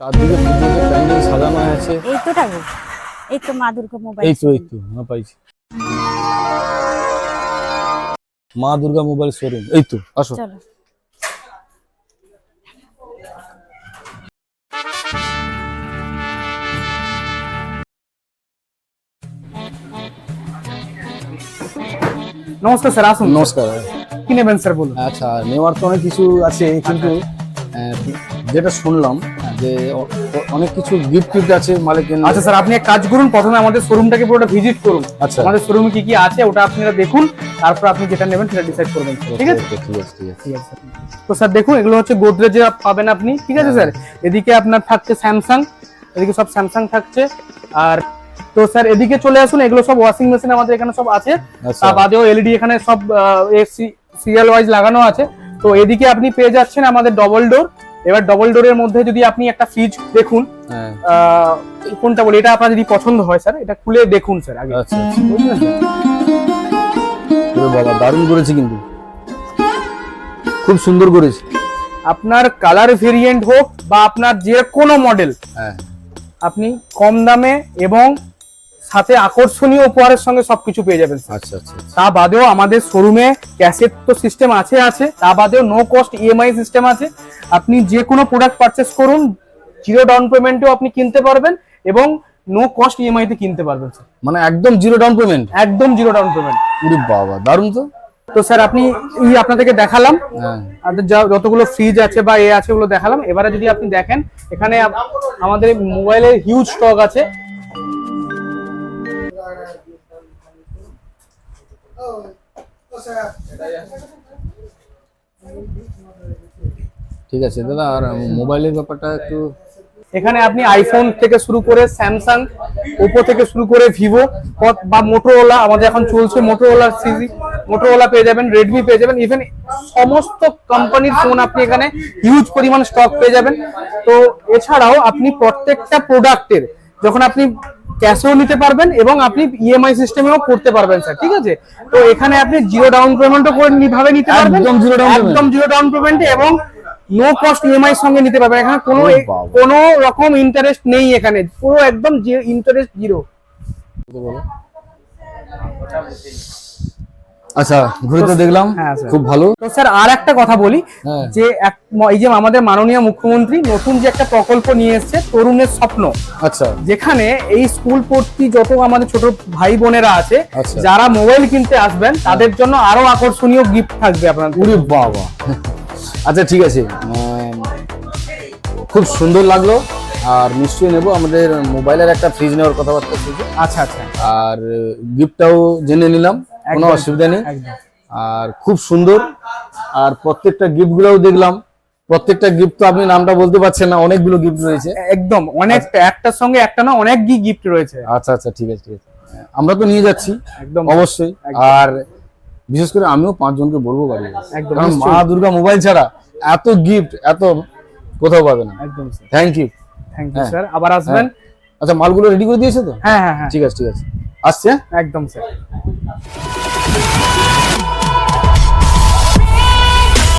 চারদিকে পুজোতে প্যান্ডেল সাজানো আছে। এই তো ঠাকুর। এই তো মা দুর্গা মোবাইল এই তো এই তো হ্যাঁ পাইছি। মা দুর্গা মোবাইল শোরুম। এই তো আসো। চলো। নমস্কার স্যার আসুন। নমস্কার। কি নেবেন স্যার বলুন। আচ্ছা নেওয়ার তো অনেক কিছু আছে কিন্তু আহ, যেটা শুনলাম যে অনেক কিছু গিফট টিফট আছে মালিকের আচ্ছা স্যার আপনি এক কাজ করুন। প্রথমে আমাদের শোরুমটাকে পুরোটা ভিজিট করুন। আচ্ছা। আমাদের শোরুমে কি কি আছে ওটা আপনারা দেখুন। তারপর আপনি যেটা নেবেন সেটা ডিসাইড করবেন ঠিক আছে? ঠিক আছে ঠিক আছে। তো স্যার দেখুন এগুলো হচ্ছে গোদরেজে পাবেন আপনি ঠিক আছে স্যার? এদিকে আপনার থাকছে স্যামসাং এদিকে সব স্যামসাং থাকছে। আর তো স্যার এদিকে চলে আসুন এগুলো সব ওয়াশিং মেশিন আমাদের এখানে সব আছে। আচ্ছা। তা বাদেও এলইডি এখানে সব সিরিয়াল ওয়াইজ লাগানো আছে। তো এদিকে আপনি পেয়ে যাচ্ছেন আমাদের ডবল ডোর এবার ডবল ডোরের মধ্যে যদি আপনি একটা ফ্রিজ দেখুন হ্যাঁ। কোনটা বলি এটা আপনার যদি পছন্দ হয় স্যার এটা খুলে দেখুন স্যার আগে। আচ্ছা আচ্ছা? বাবা দারুণ করেছে কিন্তু। খুব সুন্দর করেছে। আপনার কালার ভেরিয়েন্ট হোক বা আপনার যে কোনো মডেল হ্যাঁ। আপনি কম দামে এবং সাথে আকর্ষণীয় উপহারের সঙ্গে সবকিছু পেয়ে যাবেন আচ্ছা আচ্ছা আচ্ছা। তা বাদেও আমাদের শোরুমে ক্যাশের তো সিস্টেম আছে আছে। তা বাদেও নো কস্ট ইএমআই সিস্টেম আছে। আপনি যে কোনো প্রোডাক্ট পারচেস করুন জিরো ডাউন পেমেন্টেও আপনি কিনতে পারবেন এবং নো কস্ট ইএমআই তে কিনতে পারবেন স্যার মানে একদম জিরো ডাউন পেমেন্ট একদম জিরো ডাউন পেমেন্ট ওরে বাবা দারুণ তো। তো স্যার আপনি এই আপনাদেরকে দেখালাম। হ্যাঁ। যতগুলো ফ্রিজ আছে বা এ আছে ওগুলো দেখালাম। এবারে যদি আপনি দেখেন এখানে আমাদের মোবাইলের হিউজ স্টক আছে। ঠিক আছে, দাদা, আর মোবাইলের ব্যাপারটা একটু এখানে আপনি আইফোন থেকে শুরু করে স্যামসাং ওপো থেকে শুরু করে ভিভো বা মোটোরোলা আমাদের এখন চলছে মোটোরোলা সিজি মোটোরোলা পেয়ে যাবেন রেডমি পেয়ে যাবেন ইভেন সমস্ত কোম্পানির ফোন আপনি এখানে হিউজ পরিমাণ স্টক পেয়ে যাবেন। তো এছাড়াও আপনি প্রত্যেকটা প্রোডাক্টের যখন আপনি ক্যাশেও নিতে পারবেন এবং আপনি ইএমআই সিস্টেমেও করতে পারবেন স্যার ঠিক আছে? তো এখানে আপনি জিরো ডাউন পেমেন্টও করে নিভাবে নিতে পারবেন একদম জিরো ডাউন একদম জিরো ডাউন পেমেন্ট এবং নো কস্ট ইএমআই সঙ্গে নিতে পারবেন। এখানে কোনো কোনো রকম ইন্টারেস্ট নেই এখানে পুরো একদম ইন্টারেস্ট জিরো আচ্ছা ঘুরে তো দেখলাম হ্যাঁ, খুব ভালো। তো স্যার আর একটা কথা বলি হ্যাঁ। যে এই যে আমাদের মাননীয় মুখ্যমন্ত্রী নতুন যে একটা প্রকল্প নিয়ে এসেছে তরুণের স্বপ্ন। আচ্ছা। যেখানে এই স্কুল পড়তি যত আমাদের ছোট ভাই বোনেরা আছে আচ্ছা। যারা মোবাইল কিনতে আসবেন তাদের জন্য আরও আকর্ষণীয় গিফট থাকবে আপনার বাবা। আচ্ছা ঠিক আছে। খুব সুন্দর লাগল আর নিশ্চয়ই নেব। আমাদের মোবাইলের একটা ফ্রিজ নেওয়ার কথাবার্তা চলছে আচ্ছা আচ্ছা। আর গিফটটাও জেনে নিলাম। কোনো অসুবিধা নেই। আর খুব সুন্দর। আর প্রত্যেকটা গিফট গুলাও দেখলাম। প্রত্যেকটা গিফট তো আপনি নামটা বলতে পারছেন না অনেকগুলো গিফট রয়েছে। একদম অনেক একটার সঙ্গে একটা না অনেক গিফট রয়েছে। আচ্ছা আচ্ছা ঠিক আছে ঠিক আছে। আমরা তো নিয়ে যাচ্ছি একদম। অবশ্যই। আর বিশেষ করে আমিও পাঁচজনকে বলব বাড়ি। একদম, কারণ মা দুর্গা মোবাইল ছাড়া এত গিফট এত কোথাও পাবে না। একদম sir thank you thank you হ্যাঁ। স্যার আবার আসবেন? আচ্ছা মালগুলো রেডি করে দিয়েছে তো? হ্যাঁ হ্যাঁ হ্যাঁ। ঠিক আছে ঠিক আছে। আসছে হ্যাঁ? একদম স্যার Tchau.